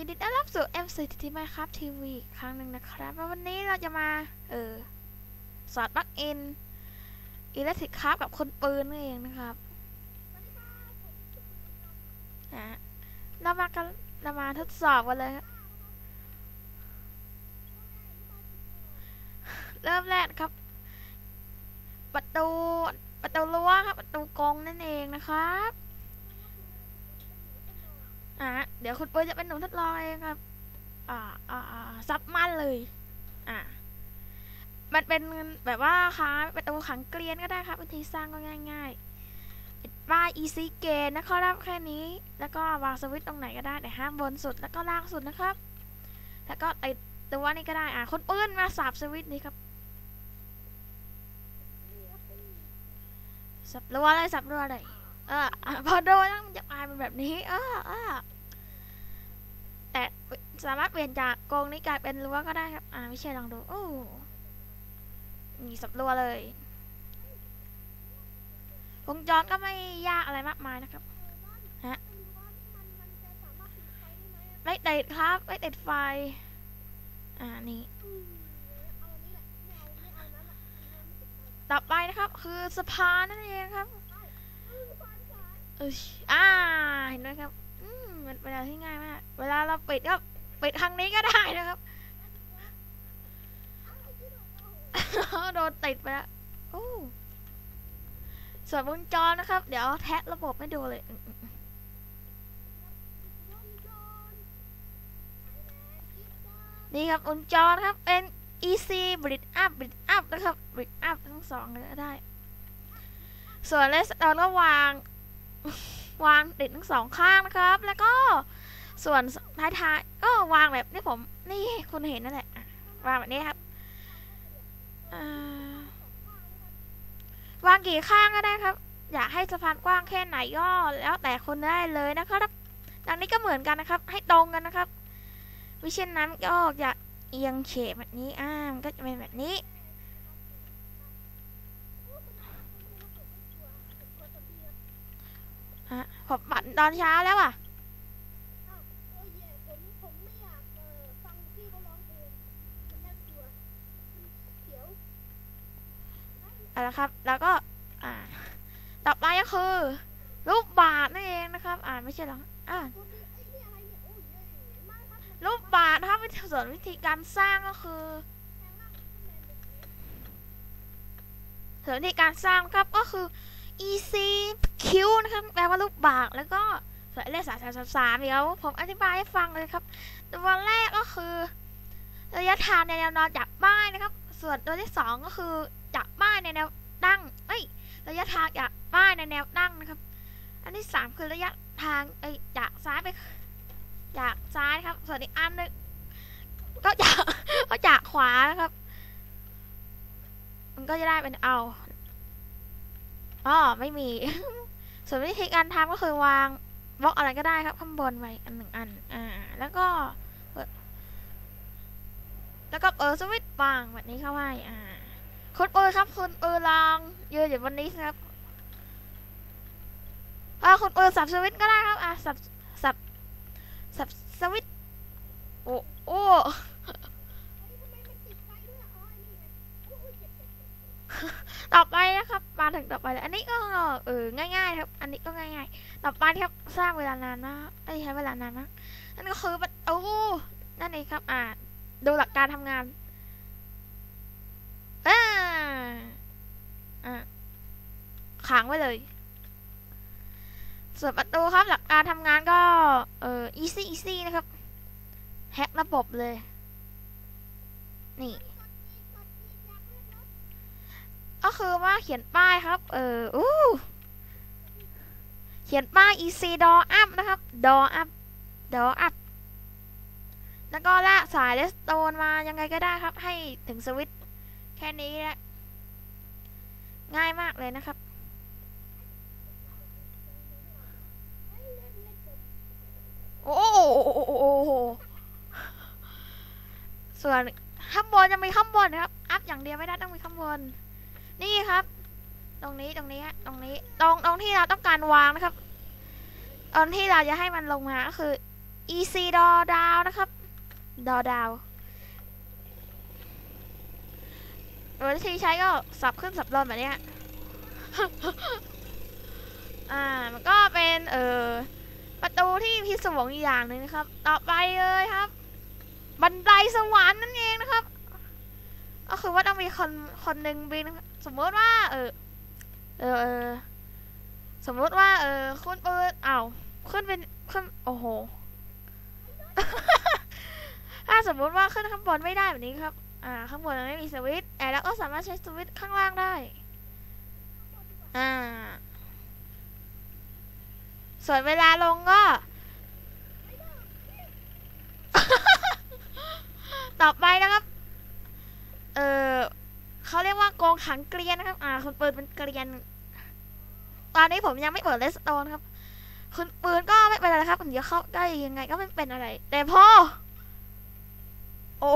ยินดีต้อนรับสู่ MCTT Minecraft TV อีครั้งหนึ่งนะครับวันนี้เราจะมา เออ สอดปลั๊กอินอิเล็กทริกครับกับคนปืนนั่นเองนะครับนะเรามากันเรามาทดสอบกันเลยครับเริ่มแรกครับ ประตูประตูรั้วครับ ประตูกรงนั่นเองนะครับ อะเดี๋ยวคุณปุ้ยจะเป็นหนูทดลองเองครับ อ่าอ่าซับมันเลย อ่ามันเป็นแบบว่าค่ะประตูขังเกลียนก็ได้ครับวิธีสร้างก็ง่ายๆปิดป้าย easy gain นะครับแค่นี้ แล้วก็วางสวิตช์ตรงไหนก็ได้แต่ห้ามบนสุดแล้วก็ล่างสุดนะครับ แล้วก็ติดตัวนี้ก็ได้อ่าคุณปื้นมาสับสวิตช์นี้ครับสับรัวเลยสับรัวเลย เออพอโดนแล้วมันจะกลายเป็นแบบนี้ เออเออแต่สามารถเปลี่ยนจากกรงนี้กลายเป็นรั้วก็ได้ครับ อ่าไม่ใช่ลองดูโอ้นี่สับรัวเลยวงจรก็ไม่ยากอะไรมากมายนะครับฮะไม่ติดครับไม่ติดไฟ อ่านี่ต่อไปนะครับ คือสะพานนั่นเองครับ อยอ่าเห็นไหมครับอืมมันเป็นอะไรที่ง่ายมาก เวลาเราปิดก็ปิดทางนี้ก็ได้นะครับโดนติดไปแล้วโอ้ส่วนวงจรนะครับ เดี๋ยวแทะระบบให้ดูเลยนี่ครับวงจรครับเป็น easy bridge up bridge up นะครับ bridge up ทั้งสองเลยก็ได้ ส่วนเลสเราก็วาง วางติดทั้งสองข้างนะครับ แล้วก็ส่วนท้ายๆก็วางแบบที่ผมนี่คุณเห็นนั่นแหละ วางแบบนี้ครับวางกี่ข้างก็ได้ครับ อยากให้สะพานกว้างแค่ไหนก็แล้วแต่คนได้เลยนะครับดังนี้ก็เหมือนกันนะครับ ให้ตรงกันนะครับ วิเช่นนั้นก็จะเอียงเฉแบบนี้อ่ามันก็จะเป็นแบบนี้ ฮะ ผมปั่นตอนเช้าแล้วอะเอาละครับ แล้วก็อ่า ต่อไปก็คือ รูปบาทนั่นเองนะครับ อ่านไม่ใช่หรออ่ารูปบาทนะครับวิธีส่วนวิธีการสร้างก็คือส่วนวิธีการสร้างครับก็คือ easy q นะครับแปลว่ารูปบาทแล้วก็ส่วนเลขสามสามสามสามเดี๋ยวผมอธิบายให้ฟังเลยครับ ตัวแรกก็คือ ระยะทางในแนวนอนจากป้ายนะครับ ส่วนตัวที่สองก็คือจากป้ายในแนวตั้งเอ้ยระยะทางจากป้ายในแนวตั้งนะครับ อันที่สามคือระยะทางเอ้ยจากซ้ายไปจากซ้ายครับ ส่วนอีกอันหนึงก็จากก็จากขวานะครับ มันก็จะได้เป็นเอา อ๋อไม่มี ส่วนวิธีการทำก็คือวางบล็อกอะไรก็ได้ครับ ข้างบนไว้อันหนึ่งอัน อ่า แล้วก็แล้วก็เปิดสวิตช์วางแบบนี้เข้าไว้อ่าคุณปืนครับคุณปืนลองยืนอยู่บนนี้ครับอ่าคุณปืนสับสวิตช์ก็ได้ครับอ่าสับสับสับสวิตช์โอ้โอ้ ต่อไปนะครับ มาถึงต่อไปเลยอันนี้ก็เออง่ายๆครับ อันนี้ก็ง่ายๆ ต่อไปครับสร้างเวลานานมากไม่ใช้เวลานานมากนั่นก็คือประตูนั่นเองครับ อ่าดูหลักการทำงานอ่าอ่าขังไว้เลย ส่วนประตูครับหลักการทำงานก็ เออ easy easy นะครับ แฮกระบบเลย นี่ ก็คือว่าเขียนป้ายครับ เอออู้เขียนป้าย EC door up นะครับ door up door up แล้วก็ลากสายเลสโตนมายังไงก็ได้ครับ ให้ถึงสวิตช์แค่นี้แหละง่ายมากเลยนะครับ โอ้โหส่วนข้างบนจะมีข้างบนนะครับ อัพอย่างเดียวไม่ได้ต้องมีข้างบน นี่ครับ ตรงนี้ตรงนี้ฮะตรงนี้ตรงตรงที่เราต้องการวางนะครับ ตอนที่เราจะให้มันลงมาก็คือ easy ดอดาวนะครับดอดาววิธีใช้ก็สับขึ้นสับลงแบบนี้อ่า มันก็เป็นเอ่อประตูที่พิศวงอีกอย่างหนึ่งนะครับ ต่อไปเลยครับ บันไดสวรรค์นั่นเองนะครับ ก็คือว่าต้องมีคนคนหนึ่งบิน สมมติว่า เออเออสมมติว่า เออคุณปืนอ้าวขึ้นเป็นขึ้นโอ้โหถ้าสมมติว่าขึ้นข้างบนไม่ได้แบบนี้ครับ อ่า ข้างบนมันไม่มีสวิตช์แต่แล้วก็สามารถใช้สวิตช์ข้างล่างได้ อ่า ส่วนเวลาลงก็ ต่อไปนะครับ เออ เขาเรียกว่าโกงขังเกลียนนะครับ อ่าคนปืนเป็นเกลียน ตอนนี้ผมยังไม่เปิดเลสโตนครับ คุณปืนก็ไม่เป็นไรครับเดี๋ยวเข้าใกล้ยังไงก็ไม่เป็นอะไร แต่พ่อ โอ้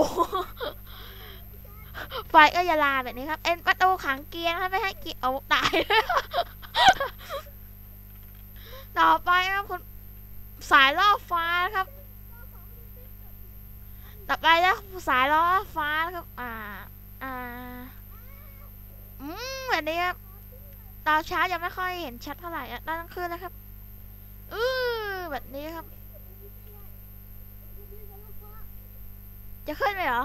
ไฟก็อยาลาแบบนี้ครับ เอ็นประตูขังเกียร์นะครับไม่ให้เกียร์เอาตาย ต่อไปครับคุณสายล่อฟ้าครับ ต่อไปแล้วสายล่อฟ้าครับ อ่า อ่า อืมแบบนี้ครับตอนเช้ายังไม่ค่อยเห็นชัดเท่าไหร่ตอนกลางคืนนะครับอือแบบนี้ครับ จะขึ้นไปเหรอ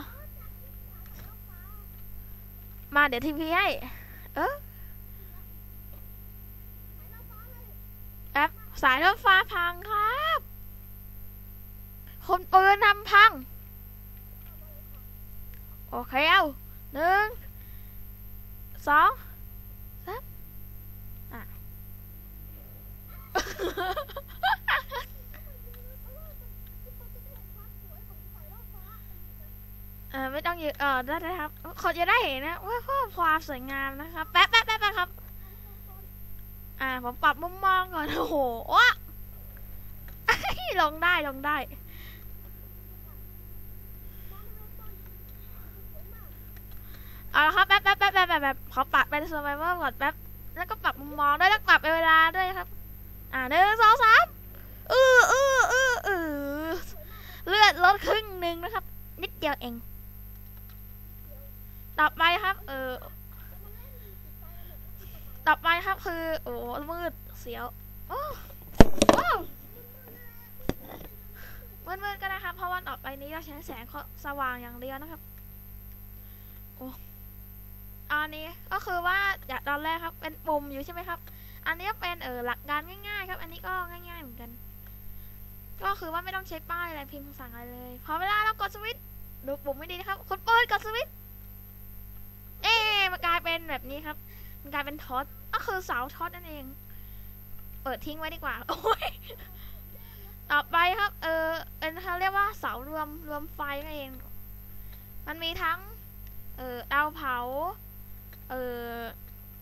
มาเดี๋ยวทีพีให้ เออแอปสายรถฟ้าพังครับ คนปืนทำพัง โอเคเอาหนึ่ง สองสามอะเออไม่ต้องยืนเออได้ได้ครับคนจะได้เห็นนะว่าข้อความสวยงามนะครับแป๊บแป๊บแป๊บแป๊บครับ อ่าผมปรับมุมมองก่อนโอ้โหว้าลงได้ลงได้ เอาละครับแป๊บแป๊บแป๊บแป๊บแป๊บแป๊บขอปรับเป็น survival ก่อนแป๊บแล้วก็ปรับมุมมองด้วยแล้วปรับเวลาด้วยครับ อ่าหนึ่งสองสามอืออืออืออือเลือดลดครึ่งหนึ่งนะครับ นิดเดียวเอง ต่อไปครับ เออต่อไปครับคือ โอ้มืดเสียวโอ้โอ้มืดๆก็นะครับ เพราะว่าต่อไปนี้เราใช้แสงสว่างอย่างเดียวนะครับ โอ้ อันนี้ก็คือว่าจากตอนแรกครับเป็นปุ่มอยู่ใช่ไหมครับ อันนี้ก็เป็นเออหลักการง่ายๆ ครับ อันนี้ก็ง่ายๆเหมือนกัน ก็คือว่าไม่ต้องใช้ป้ายอะไรพิมพ์คำสั่งอะไรเลย พอเวลาเรากดสวิตช์ดูปุ่มไม่ดีนะครับคนเปิดกดสวิตช์เอ๊ะมันกลายเป็นแบบนี้ครับ มันกลายเป็นท็อตก็คือเสาท็อตนั่นเอง เปิดทิ้งไว้ดีกว่าโอ้ยต่อไปครับ เออเป็นเขาเรียกว่าเสารวมรวมไฟนั่นเอง มันมีทั้ง เออเตาเผา เออ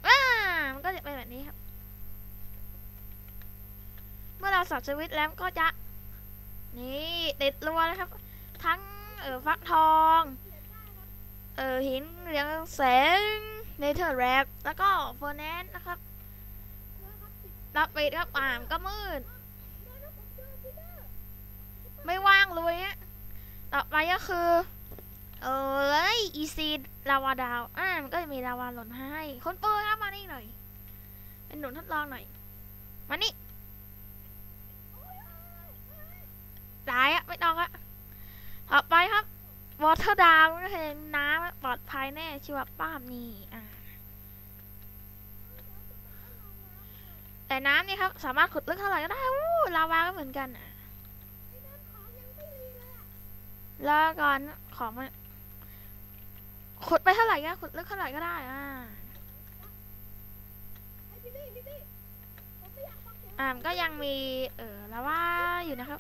อ่ามันก็จะเป็นแบบนี้ครับ เมื่อเราสับสวิตช์แล้วก็จะ นี่ติดรัวนะครับ ทั้งเออฟักทอง เออหินเหลืองแสงเนเธอร์แรปแล้วก็เฟอร์แนนนะครับรับปิดครับอ่ามก็มืด ไม่ว่างเลยอะต่อไปก็คือ เออเลยอีซีลาวาดาวอ่ามันก็จะมีลาวาหล่นให้ คนเปิดครับมานี่หน่อย เป็นหนุนทดลองหน่อย มานี่ตายอะไม่ต้องอะต่อไปครับวอเตอร์ดาวก็คือน้ำปลอดภัยแน่ชีวป้ามนี่อ่าแต่น้ำนี่ครับ สามารถขุดลึกเท่าไหร่ก็ได้อู้ลาวาก็เหมือนกันอะแล้วก่อนของมัน ขุดไปเท่าไหร่ก็ขุดลึกเท่าไหร่ก็ได้อ่าอ่าก็ยังมี เออลาว่าอยู่นะครับ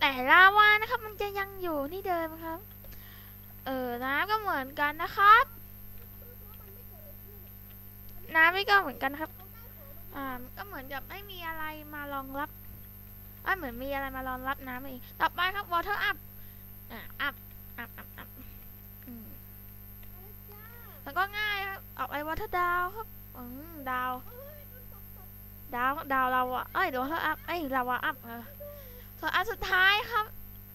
แต่ลาวานะครับ มันจะยังอยู่ที่เดิมครับ เออน้ำก็เหมือนกันนะครับ น้ำนี่ก็เหมือนกันครับ อ่าก็เหมือนกับไม่มีอะไรมารองรับอ่าเหมือนมีอะไรมารองรับน้ำเองต่อไปครับ water up อ่า up up up up อืม มันก็ง่ายครับออกไป water down ครับอืมดาว ดาวดาวเราอะเอ้ยเดี๋ยวงอัพเอ้ยลาวาอัพเออส่วนอันสุดท้ายครับ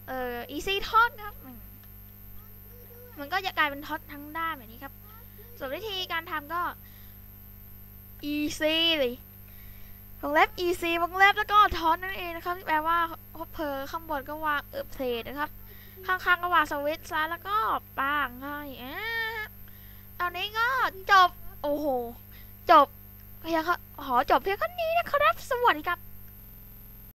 เอ่อ easy ทอดครับ มันก็จะกลายเป็นท็อตทั้งด้านแบบนี้ครับ ส่วนวิธีการทำก็ easy เลยวงเล็บ easy วงเล็บแล้วก็ท็อตนั่นเองนะครับแปลว่าคบเพอข้างบนก็วางเอิบเศษนะครับ ข้างๆก็วางสวิตช์แล้วก็ปางให้อ่า ตอนนี้ก็จบ โอ้โห จบเพียงขอจบเพียงแค่นี้นะครับ สวัสดีครับ